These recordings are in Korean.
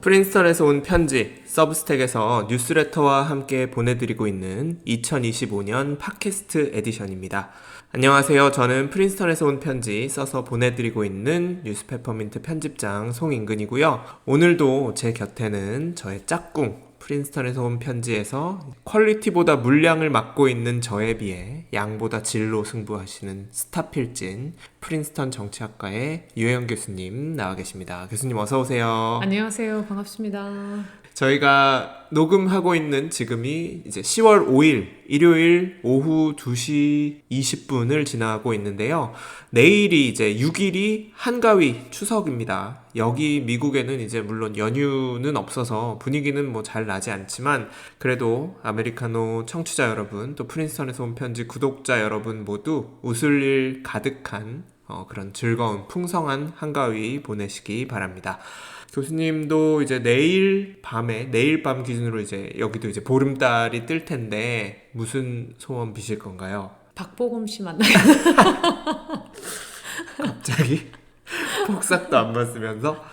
프린스턴에서 온 편지 서브스택에서 뉴스레터와 함께 보내드리고 있는 2025년 팟캐스트 에디션입니다. 안녕하세요. 저는 프린스턴에서 온 편지 써서 보내드리고 있는 뉴스페퍼민트 편집장 송인근이고요. 오늘도 제 곁에는 저의 짝꿍 프린스턴에서 온 편지에서 퀄리티보다 물량을 맡고 있는 저에 비해 양보다 질로 승부하시는 스타필진 프린스턴 정치학과의 유혜영 교수님 나와 계십니다. 교수님 어서 오세요. 안녕하세요. 반갑습니다. 저희가 녹음하고 있는 지금이 이제 10월 5일 일요일 오후 2시 20분을 지나고 있는데요. 내일이 이제 6일이 한가위 추석입니다. 여기 미국에는 이제 물론 연휴는 없어서 분위기는 뭐 잘 나지 않지만 그래도 아메리카노 청취자 여러분 또 프린스턴에서 온 편지 구독자 여러분 모두 웃을 일 가득한 어, 그런 즐거운 풍성한 한가위 보내시기 바랍니다. 교수님도 이제 내일 밤에 내일 밤 기준으로 이제 여기도 이제 보름달이 뜰 텐데 무슨 소원 비실 건가요? 박보검 씨 만나요. 갑자기 폭삭도 안 봤으면서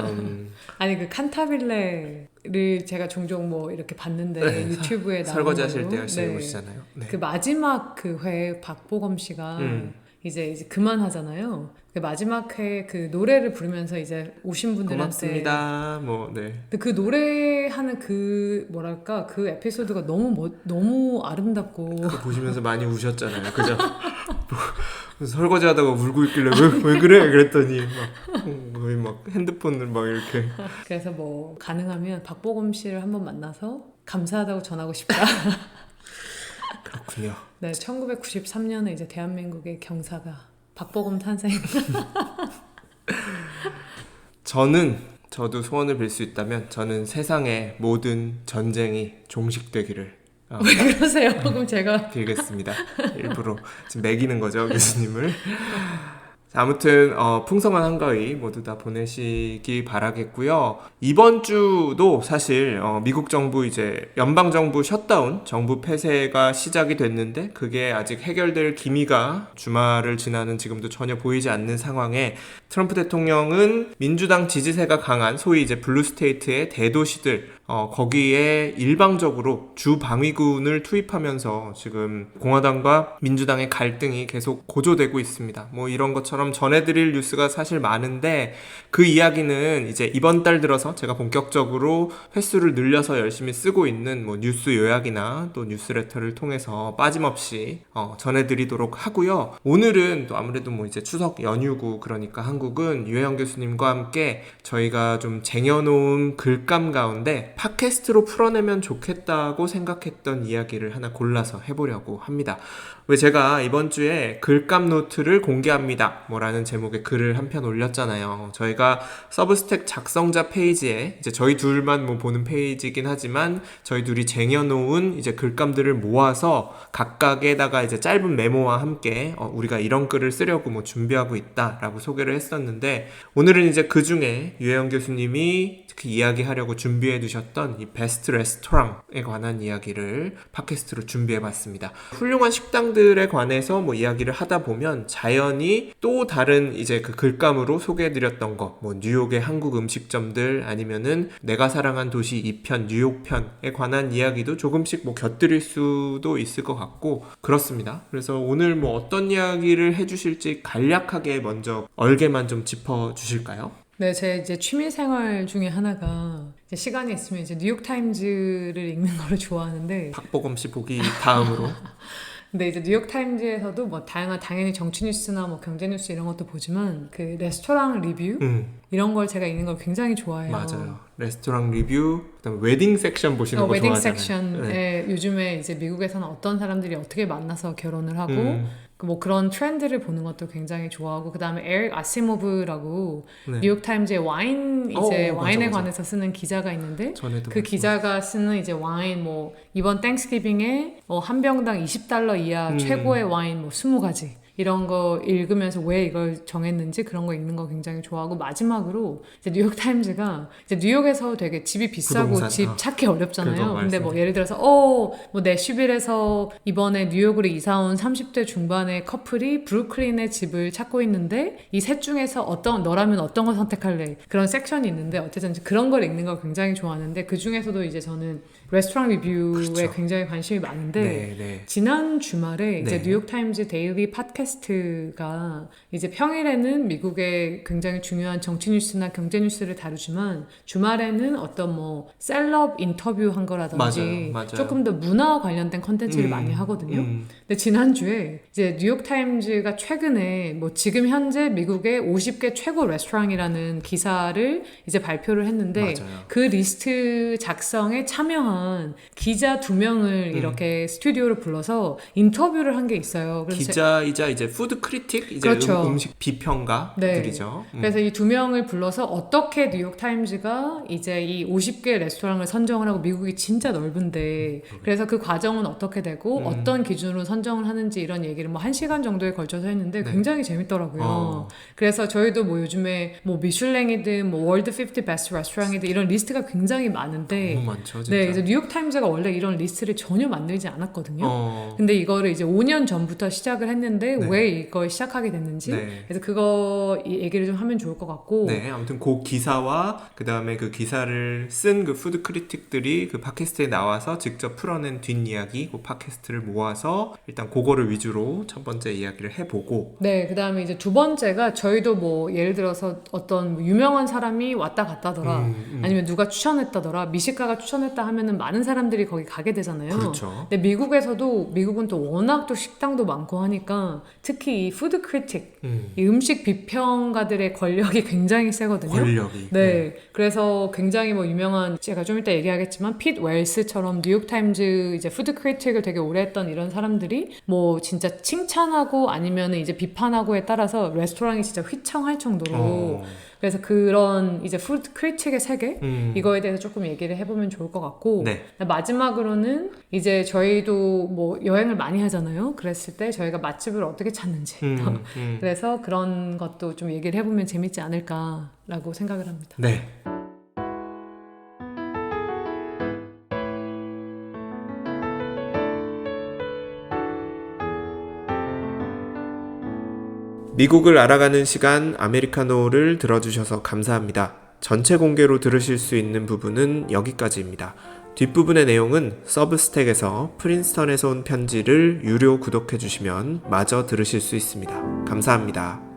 음, 아니 그 칸타빌레를 제가 종종 뭐 이렇게 봤는데 네, 유튜브에 나오는 설거지 하실. 때 열심히 네. 보시잖아요. 네. 그 마지막 그 회 박보검 씨가 음. 이제 이제 그만하잖아요. 그 마지막 회그 노래를 부르면서 이제 오신 분들한테 고맙습니다. 뭐 네. 근데 그 노래하는 그 뭐랄까 그 에피소드가 너무 멋 너무 아름답고 보시면서 많이 우셨잖아요. 그죠? 뭐, 설거지 하다가 울고 있길래 왜, 왜 그래? 그랬더니 막 음, 거의 막 핸드폰을 막 이렇게 그래서 뭐 가능하면 박보검 씨를 한번 만나서 감사하다고 전하고 싶다. 그렇군요. 네, 1993년에 이제 대한민국의 경사가 박보검 탄생. 저는 저도 소원을 빌 수 있다면 저는 세상의 모든 전쟁이 종식되기를 어, 왜 그러세요? 그럼 제가 빌겠습니다. 일부러 지금 매기는 거죠 교수님을. 자, 아무튼 어, 풍성한 한가위 모두 다 보내시기 바라겠고요. 이번 주도 사실 어, 미국 정부 이제 연방 정부 셧다운 정부 폐쇄가 시작이 됐는데 그게 아직 해결될 기미가 주말을 지나는 지금도 전혀 보이지 않는 상황에 트럼프 대통령은 민주당 지지세가 강한 소위 이제 블루 스테이트의 대도시들 어, 거기에 일방적으로 주 방위군을 투입하면서 지금 공화당과 민주당의 갈등이 계속 고조되고 있습니다. 뭐 이런 것처럼 전해드릴 뉴스가 사실 많은데 그 이야기는 이제 이번 달 들어서 제가 본격적으로 횟수를 늘려서 열심히 쓰고 있는 뭐 뉴스 요약이나 또 뉴스레터를 통해서 빠짐없이 어, 전해드리도록 하고요. 오늘은 또 아무래도 뭐 이제 추석 연휴고 그러니까 한국은 유혜영 교수님과 함께 저희가 좀 쟁여놓은 글감 가운데 팟캐스트로 풀어내면 좋겠다고 생각했던 이야기를 하나 골라서 해보려고 합니다. 왜 제가 이번 주에 글감 노트를 공개합니다. 뭐라는 제목의 글을 한 편 올렸잖아요. 저희가 서브스택 작성자 페이지에 이제 저희 둘만 뭐 보는 페이지긴 하지만 저희 둘이 쟁여놓은 이제 글감들을 모아서 각각에다가 이제 짧은 메모와 함께 어, 우리가 이런 글을 쓰려고 뭐 준비하고 있다라고 소개를 했었는데 오늘은 이제 그 중에 유혜영 교수님이 특히 이야기하려고 준비해 두셨던 이 베스트 레스토랑에 관한 이야기를 팟캐스트로 준비해 봤습니다. 훌륭한 식당들에 관해서 뭐 이야기를 하다 보면 자연히 또 다른 이제 그 글감으로 소개해 드렸던 거, 뭐 뉴욕의 한국 음식점들 아니면은 내가 사랑한 도시 2편, 뉴욕 편에 관한 이야기도 조금씩 뭐 곁들일 수도 있을 것 같고 그렇습니다. 그래서 오늘 뭐 어떤 이야기를 해 주실지 간략하게 먼저 얼개만 좀 짚어 주실까요? 네, 제 이제 취미 생활 중에 하나가 이제 시간이 있으면 이제 뉴욕 타임즈를 읽는 걸 좋아하는데 박보검 씨 보기 다음으로 근데 이제 뉴욕 타임즈에서도 뭐 다양한 당연히 정치 뉴스나 뭐 경제 뉴스 이런 것도 보지만 그 레스토랑 리뷰 음, 이런 걸 제가 읽는 걸 굉장히 좋아해요. 맞아요. 레스토랑 리뷰, 그다음에 웨딩 섹션 보시는 어, 거 웨딩 좋아하잖아요. 섹션에 네. 요즘에 이제 미국에서는 어떤 사람들이 어떻게 만나서 결혼을 하고 음, 그 뭐 그런 트렌드를 보는 것도 굉장히 좋아하고 그다음에 에릭 아시모브라고 네. 뉴욕 타임즈의 와인 어, 이제 어, 맞아, 와인에 맞아. 관해서 쓰는 기자가 있는데 그 기자가 쓰는 이제 와인 뭐 이번 땡스기빙에 뭐 한 병당 20달러 이하 음. 최고의 와인 뭐 20가지 이런 거 읽으면서 왜 이걸 정했는지 그런 거 읽는 거 굉장히 좋아하고 마지막으로 이제 뉴욕 타임즈가 이제 뉴욕에서 되게 집이 비싸고 부동산, 집 어. 찾기 어렵잖아요. 근데 뭐. 예를 들어서 어뭐 내슈빌에서 이번에 뉴욕으로 이사 온 30대 중반의 커플이 브루클린에 집을 찾고 있는데 이 셋 중에서 어떤 너라면 어떤 걸 선택할래 그런 섹션이 있는데 어쨌든 그런 걸 읽는 걸 굉장히 좋아하는데 그 중에서도 이제 저는 레스토랑 리뷰에 그렇죠. 굉장히 관심이 많은데 네, 네. 지난 주말에 이제 네. 뉴욕 타임즈 데일리 팟캐스트 가 이제 평일에는 미국의 굉장히 중요한 정치 뉴스나 경제 뉴스를 다루지만 주말에는 어떤 뭐 셀럽 인터뷰 한 거라든지 맞아요, 맞아요. 조금 더 문화 관련된 컨텐츠를 음, 많이 하거든요. 음, 근데 지난주에 이제 뉴욕 타임즈가 최근에 뭐 지금 현재 미국의 50개 최고 레스토랑이라는 기사를 이제 발표를 했는데 맞아요. 그 리스트 작성에 참여한 기자 두 명을 음. 이렇게 스튜디오로 불러서 인터뷰를 한 게 있어요. 기자이자 이제 푸드 크리틱 이제 그렇죠. 음, 식 비평가들이죠. 음. 그래서 이 두 명을 불러서 어떻게 뉴욕 타임즈가 이제 이 50개 레스토랑을 선정을 하고 미국이 진짜 넓은데 그래서 그 과정은 어떻게 되고 음. 어떤 기준으로 선정을 하는지 이런 얘기를 뭐 한 시간 정도에 걸쳐서 했는데 네. 굉장히 재밌더라고요. 어. 그래서 저희도 뭐 요즘에 뭐 미슐랭이든 뭐 월드 50 베스트 레스토랑이든 이런 리스트가 굉장히 많은데 너무 많죠, 진짜. 네, 이제 뉴욕 타임즈가 원래 이런 리스트를 전혀 만들지 않았거든요. 어, 근데 이거를 이제 5년 전부터 시작을 했는데 네. 왜 이걸 시작하게 됐는지 네. 그래서 그거 이 얘기를 좀 하면 좋을 것 같고 네, 아무튼 그 기사와 그 다음에 그 기사를 쓴 그 푸드 크리틱들이 그 팟캐스트에 나와서 직접 풀어낸 뒷이야기, 그 팟캐스트를 모아서 일단 그거를 위주로 첫 번째 이야기를 해보고 네, 그 다음에 이제 두 번째가 저희도 뭐 예를 들어서 어떤 뭐 유명한 사람이 왔다 갔다더라 음, 음. 아니면 누가 추천했다더라 미식가가 추천했다 하면은 많은 사람들이 거기 가게 되잖아요. 그렇죠. 근데 미국에서도 미국은 또 워낙 또 식당도 많고 하니까 특히 이 푸드 크리틱, 음, 이 음식 비평가들의 권력이 굉장히 세거든요. 권력이. 네, 그래서 굉장히 뭐 유명한 제가 좀 이따 얘기하겠지만 핏 웰스처럼 뉴욕 타임즈 이제 푸드 크리틱을 되게 오래 했던 이런 사람들이 뭐 진짜 칭찬하고 아니면 이제 비판하고에 따라서 레스토랑이 진짜 휘청할 정도로 어, 그래서 그런 이제 푸드 크리틱의 세계 음, 이거에 대해서 조금 얘기를 해보면 좋을 것 같고 네. 마지막으로는 이제 저희도 뭐 여행을 많이 하잖아요. 그랬을 때 저희가 맛집을 어떻게 찾는지 음, 음. 그래서 그런 것도 좀 얘기를 해보면 재밌지 않을까라고 생각을 합니다. 네. 미국을 알아가는 시간 아메리카노를 들어주셔서 감사합니다. 전체 공개로 들으실 수 있는 부분은 여기까지입니다. 뒷부분의 내용은 서브스택에서 프린스턴에서 온 편지를 유료 구독해 주시면 마저 들으실 수 있습니다. 감사합니다.